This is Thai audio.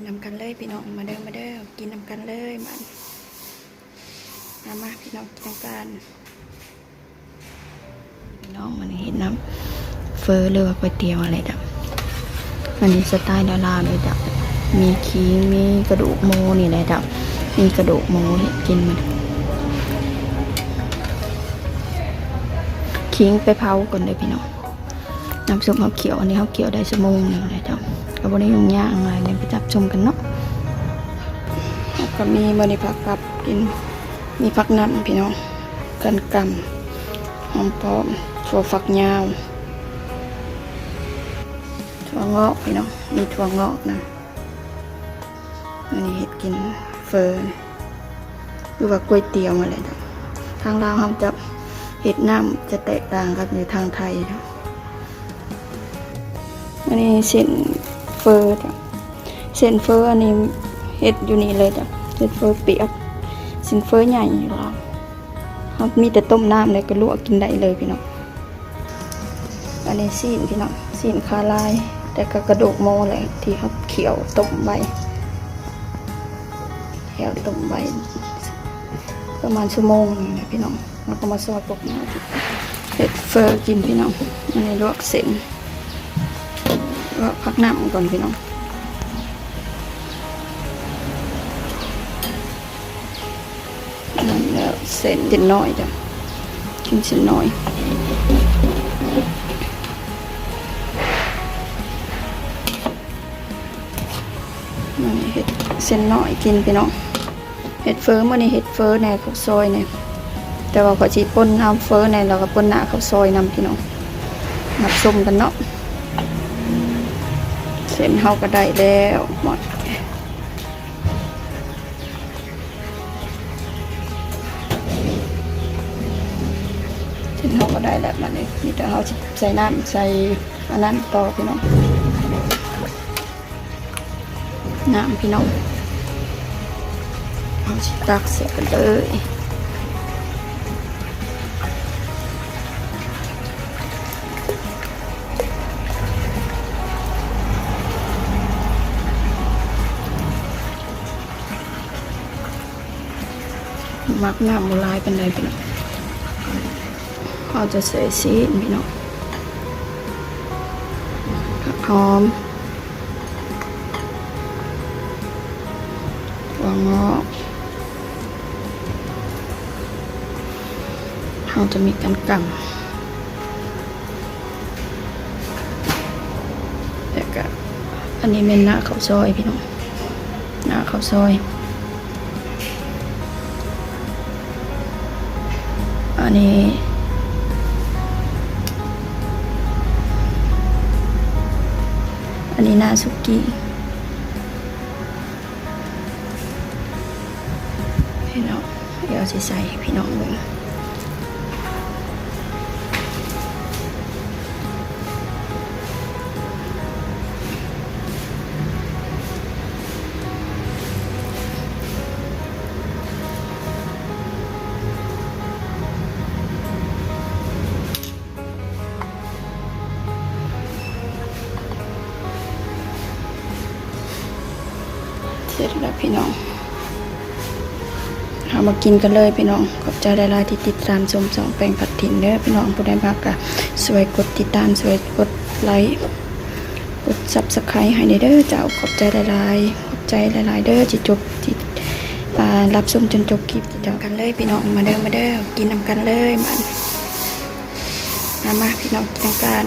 นนำกันเลยพี่น้องมาเด้อมาเด้อกินนำกันเลยมันมามาพี่น้องกินนำกันพี่น้องมันเห็นน้ำเฟอหรือว่าก๋วยเตี๋ยวอะไรดับอันนี้สไตล์ดาราเลยดับมีขิงมีกระดูกหมูนี่แหละดับมีกระดูกหมูเห็ดกินมันขิงไปเผาก่อนเลยพี่น้อง น้ำซุปเขาเขียวอันนี้เขาเขียวได้ชั่วโมงหนึงเลยจ้ะก็บริยุ่งยากอะไรเลยไปจับชมกันเนาะแล้วก็มีบริผักกับกินมีผักน้ำพี่น้องกันกำหอมปอมถั่วฝักยาวถั่วงอกพี่น้องมีถั่วงอกนะอันนี้เห็ดกินเฟิร์นหรือว่าก๋วยเตี๋ยวอะไรจ้ะทางลาวเขาจะเห็ดน้ำจะแตกต่างกับในทางไทยจ้ะ อันนี้เส้นเฟอร์จ้ะเส้นเฟอร์อันนี้เฮ็ดอยู่นี่เลยจ้ะเส้นเฟอร์เปียกเส้นเฟอร์ใหญ่อยู่แล้วเขามีแต่ต้มน้ำเลยก็ลวกกินได้เลยพี่น้องอันนี้ซีนพี่น้องซีนคาลาย แต่ก็กระดูกโมแหละที่เขาเขียวต้มใบเขียวต้มใบประมาณชั่วโมงหนึงนะพี่น้องแล้วก็มาซอยปกหน้าเฮ็ดเฟอร์กินพี่น้องอันนี้ลวกเส้น ก็พักน้ำก่อนพี่น้องนั่นแล้วเส้นเด็นน้อยจ้ะกินเส้นน้อยมันเห็ดเส้นน้อยกินพี่น้องเห็ดเฟอร์มื่อนี้เห็ดเฟอร์ในข้าวซอยเนี่ยแต่ว่าขอจีป่นน้ำเฟอร์ในเราก็ป่นหน้าข้าวซอยนำพี่น้องนับส้มกันเนาะ ส้นเฮาก็ได้แล้วหมดเส้นเฮาก็ได้แล้วมันนี่มีแต่เฮาใส่น้ำใส่อันนั้นต่อพี่น้องน้ำพี่น้องเอาสิตักเสียกันเลย มักน้ำโบราณเป็นไรพี่น้องเขาจะใส่ซีพี่น้องผักหอมถั่วงอกเขาจะมีกันกำแต่ก็อันนี้เป็นหน้าข้าวซอยพี่น้องหน้าข้าวซอย อันนี้ อันนี้นาสุกี้พี่น้องเดี๋ยวจะใส่ให้พี่น้องเบิ่ง ร็จแล้วพี่น้องเอามากินกันเลยพี่น้อง ขอบใจหลายๆที่ติดตามชมสองแปลงผัดถิ่นเด้อพี่น้องผู้ใดมากก็สวยกดติดตามสวยกดไลค์กดซับสไครต์ให้ในเด้อเจ้าขอบใจหลายๆขอบใจหลายๆเด้อจิจบจิอ่ารับชมจนจบคลิปเจ้ากันเลยพี่น้องมาเด้อมาเด้อกินนำกันเลยมันมามาพี่น้องกินกัน